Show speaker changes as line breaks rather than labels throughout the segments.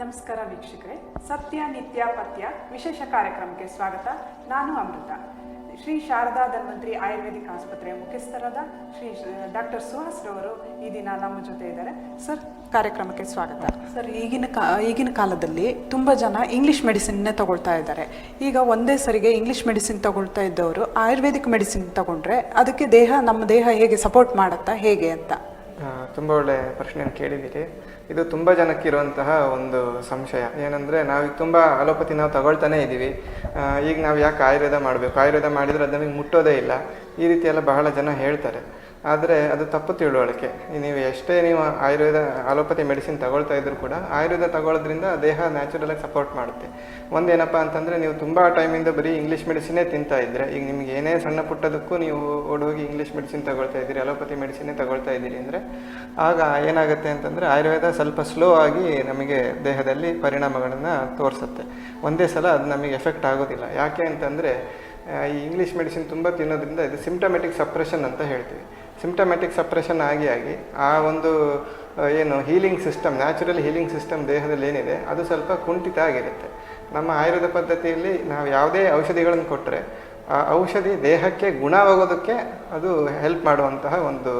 ನಮಸ್ಕಾರ ವೀಕ್ಷಕರೇ. ಸತ್ಯ ನಿತ್ಯ ಪಥ್ಯ ವಿಶೇಷ ಕಾರ್ಯಕ್ರಮಕ್ಕೆ ಸ್ವಾಗತ. ನಾನು ಅಮೃತ. ಶ್ರೀ ಶಾರದಾ ಧನ್ವಂತರಿ ಆಯುರ್ವೇದಿಕ್ ಆಸ್ಪತ್ರೆಯ ಮುಖ್ಯಸ್ಥರಾದ ಶ್ರೀ ಡಾಕ್ಟರ್ ಸುಹಾಸ್ ರವರು ಈ ದಿನ ನಮ್ಮ ಜೊತೆ ಇದ್ದಾರೆ. ಸರ್ ಕಾರ್ಯಕ್ರಮಕ್ಕೆ ಸ್ವಾಗತ. ಸರ್ ಈಗಿನ ಕಾ ಈಗಿನ ಕಾಲದಲ್ಲಿ ತುಂಬ ಜನ ಇಂಗ್ಲೀಷ್ ಮೆಡಿಸಿನ್ನೇ ತಗೊಳ್ತಾ ಇದ್ದಾರೆ. ಈಗ ಒಂದೇ ಸರಿಗೆ ಇಂಗ್ಲೀಷ್ ಮೆಡಿಸಿನ್ ತಗೊಳ್ತಾ ಇದ್ದವರು ಆಯುರ್ವೇದಿಕ್ ಮೆಡಿಸಿನ್ ತಗೊಂಡ್ರೆ ಅದಕ್ಕೆ ದೇಹ ನಮ್ಮ ದೇಹ ಹೇಗೆ ಸಪೋರ್ಟ್ ಮಾಡುತ್ತಾ ಹೇಗೆ ಅಂತ?
ತುಂಬ ಒಳ್ಳೆ ಪ್ರಶ್ನೆಯನ್ನು ಕೇಳಿದ್ದೀರಿ. ಇದು ತುಂಬ ಜನಕ್ಕಿರುವಂತಹ ಒಂದು ಸಂಶಯ. ಏನಂದರೆ ನಾವೀಗ ತುಂಬ ಅಲೋಪತಿ ನಾವು ತಗೊಳ್ತಾನೆ ಇದ್ದೀವಿ. ಈಗ ನಾವು ಯಾಕೆ ಆಯುರ್ವೇದ ಮಾಡಬೇಕು? ಆಯುರ್ವೇದ ಮಾಡಿದರೆ ಅದು ನಮಗೆ ಮುಟ್ಟೋದೇ ಇಲ್ಲ. ಈ ರೀತಿ ಎಲ್ಲ ಬಹಳ ಜನ ಹೇಳ್ತಾರೆ. ಆದರೆ ಅದು ತಪ್ಪು ತಿಳುವಳಿಕೆ. ನೀವು ಎಷ್ಟೇ ನೀವು ಆಯುರ್ವೇದ, ಅಲೋಪತಿ ಮೆಡಿಸಿನ್ ತಗೊಳ್ತಾ ಇದ್ರು ಕೂಡ ಆಯುರ್ವೇದ ತಗೊಳ್ಳೋದ್ರಿಂದ ದೇಹ ನ್ಯಾಚುರಲಾಗಿ ಸಪೋರ್ಟ್ ಮಾಡುತ್ತೆ. ಒಂದೇನಪ್ಪ ಅಂತಂದರೆ ನೀವು ತುಂಬ ಟೈಮಿಂದ ಬರೀ ಇಂಗ್ಲೀಷ್ ಮೆಡಿಸಿನೇ ತಿಂತಾ ಇದ್ದರೆ ಈಗ ನಿಮ್ಗೆ ಏನೇ ಸಣ್ಣ ಪುಟ್ಟದಕ್ಕೂ ನೀವು ಓಡೋಗಿ ಇಂಗ್ಲೀಷ್ ಮೆಡಿಸಿನ್ ತಗೊಳ್ತಾ ಇದ್ದೀರಿ, ಅಲೋಪತಿ ಮೆಡಿಸಿನೇ ತಗೊಳ್ತಾ ಇದ್ದೀರಿ ಅಂದರೆ ಆಗ ಏನಾಗುತ್ತೆ ಅಂತಂದರೆ ಆಯುರ್ವೇದ ಸ್ವಲ್ಪ ಸ್ಲೋ ಆಗಿ ನಮಗೆ ದೇಹದಲ್ಲಿ ಪರಿಣಾಮಗಳನ್ನು ತೋರಿಸುತ್ತೆ. ಒಂದೇ ಸಲ ಅದು ನಮಗೆ ಎಫೆಕ್ಟ್ ಆಗೋದಿಲ್ಲ. ಯಾಕೆ ಅಂತಂದರೆ ಈ ಇಂಗ್ಲೀಷ್ ಮೆಡಿಸಿನ್ ತುಂಬ ತಿನ್ನೋದ್ರಿಂದ ಇದು ಸಿಂಪ್ಟಮೆಟಿಕ್ ಸಪ್ರೆಷನ್ ಅಂತ ಹೇಳ್ತೀವಿ. ಸಿಮ್ಟಮೆಟಿಕ್ ಸಪ್ರೆಷನ್ ಆಗಿ ಆಗಿ ಆ ಒಂದು ಏನು healing system natural healing system ದೇಹದಲ್ಲಿ ಏನಿದೆ, ಅದು ಸ್ವಲ್ಪ ಕುಂಠಿತ ಆಗಿರುತ್ತೆ. ನಮ್ಮ ಆಯುರ್ವೇದ ಪದ್ಧತಿಯಲ್ಲಿ ನಾವು ಯಾವುದೇ ಔಷಧಿಗಳನ್ನು ಕೊಟ್ಟರೆ ಆ ಔಷಧಿ ದೇಹಕ್ಕೆ ಗುಣವಾಗೋದಕ್ಕೆ ಅದು ಹೆಲ್ಪ್ ಮಾಡುವಂತಹ ಒಂದು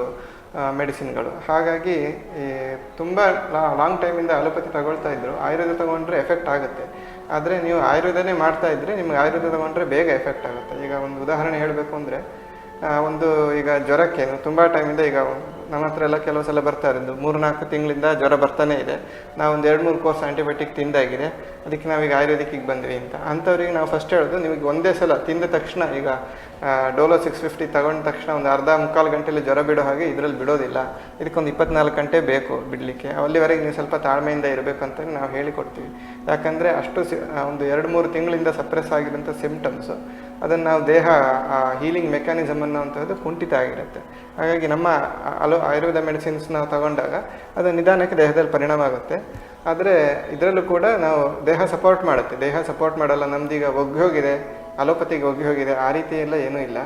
ಮೆಡಿಸಿನ್ಗಳು. ಹಾಗಾಗಿ ತುಂಬ ಲಾಂಗ್ ಟೈಮಿಂದ ಅಲೋಪತಿ ತಗೊಳ್ತಾ ಇದ್ರು. ಆಯುರ್ವೇದ ತಗೊಂಡ್ರೆ ಎಫೆಕ್ಟ್ ಆಗುತ್ತೆ. ಆದರೆ ನೀವು ಆಯುರ್ವೇದನೇ ಮಾಡ್ತಾ ಇದ್ದರೆ ನಿಮ್ಗೆ ಆಯುರ್ವೇದ ತಗೊಂಡ್ರೆ ಬೇಗ ಎಫೆಕ್ಟ್ ಆಗುತ್ತೆ. ಈಗ ಒಂದು ಉದಾಹರಣೆ ಹೇಳಬೇಕು ಅಂದರೆ ಒಂದು ಈಗ ಜ್ವರಕ್ಕೆ, ತುಂಬ ಟೈಮಿಂದ ಈಗ ನಮ್ಮ ಹತ್ರ ಎಲ್ಲ ಕೆಲವು ಸಲ ಬರ್ತಾ ಇರೋದು. ಮೂರು ನಾಲ್ಕು ತಿಂಗಳಿಂದ ಜ್ವರ ಬರ್ತಾನೆ ಇದೆ. ನಾವು ಒಂದು ಎರಡು ಮೂರು ಕೋರ್ಸ್ ಆಂಟಿಬಯೋಟಿಕ್ ತಿಂದಾಗಿದೆ ಅದಕ್ಕೆ ನಾವೀಗ ಆಯುರ್ವೇದಿಕ್ಕಿಗೆ ಬಂದ್ವಿ ಅಂತ. ಅಂಥವ್ರಿಗೆ ನಾವು ಫಸ್ಟ್ ಹೇಳೋದು, ನಿಮಗೆ ಒಂದೇ ಸಲ ತಿಂದ ತಕ್ಷಣ ಈಗ ಡೋಲೋ ಸಿಕ್ಸ್ ಫಿಫ್ಟಿ ತಗೊಂಡ ತಕ್ಷಣ ಒಂದು ಅರ್ಧ ಮುಕ್ಕಾಲು ಗಂಟೆಯಲ್ಲಿ ಜ್ವರ ಬಿಡೋ ಹಾಗೆ ಇದರಲ್ಲಿ ಬಿಡೋದಿಲ್ಲ. ಇದಕ್ಕೊಂದು ಇಪ್ಪತ್ನಾಲ್ಕು ಗಂಟೆ ಬೇಕು ಬಿಡಲಿಕ್ಕೆ. ಅಲ್ಲಿವರೆಗೆ ನೀವು ಸ್ವಲ್ಪ ತಾಳ್ಮೆಯಿಂದ ಇರಬೇಕು ಅಂತ ನಾವು ಹೇಳಿಕೊಡ್ತೀವಿ. ಯಾಕಂದರೆ ಅಷ್ಟು ಒಂದು ಎರಡು ಮೂರು ತಿಂಗಳಿಂದ ಸಪ್ರೆಸ್ ಆಗಿರೋಂಥ ಸಿಮ್ಟಮ್ಸು ಅದನ್ನು ನಾವು ದೇಹ ಹೀಲಿಂಗ್ ಮೆಕ್ಯಾನಿಸಮ್ ಅನ್ನುವಂಥದ್ದು ಕುಂಠಿತ ಆಗಿರುತ್ತೆ. ಹಾಗಾಗಿ ನಮ್ಮ ಅಲೋ ಆಯುರ್ವೇದ ಮೆಡಿಸಿನ್ಸ್ ನಾವು ತಗೊಂಡಾಗ ಅದು ನಿಧಾನಕ್ಕೆ ದೇಹದಲ್ಲಿ ಪರಿಣಾಮ ಆಗುತ್ತೆ ಆದರೆ ಇದರಲ್ಲೂ ಕೂಡ ನಾವು ದೇಹ ಸಪೋರ್ಟ್ ಮಾಡುತ್ತೆ. ದೇಹ ಸಪೋರ್ಟ್ ಮಾಡಲ್ಲ, ನಮ್ದೀಗ ಒಗ್ಗಿ ಹೋಗಿದೆ, ಅಲೋಪತಿಗೆ ಒಗ್ಗಿ ಹೋಗಿದೆ, ಆ ರೀತಿ ಎಲ್ಲ ಏನೂ ಇಲ್ಲ.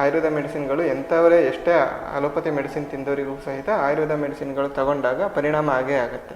ಆಯುರ್ವೇದ ಮೆಡಿಸಿನ್ಗಳು ಎಂಥವರೇ ಎಷ್ಟೇ ಅಲೋಪತಿ ಮೆಡಿಸಿನ್ ತಿಂದವರಿಗೂ ಸಹಿತ ಆಯುರ್ವೇದ ಮೆಡಿಸಿನ್ಗಳು ತಗೊಂಡಾಗ ಪರಿಣಾಮ ಆಗೇ ಆಗುತ್ತೆ.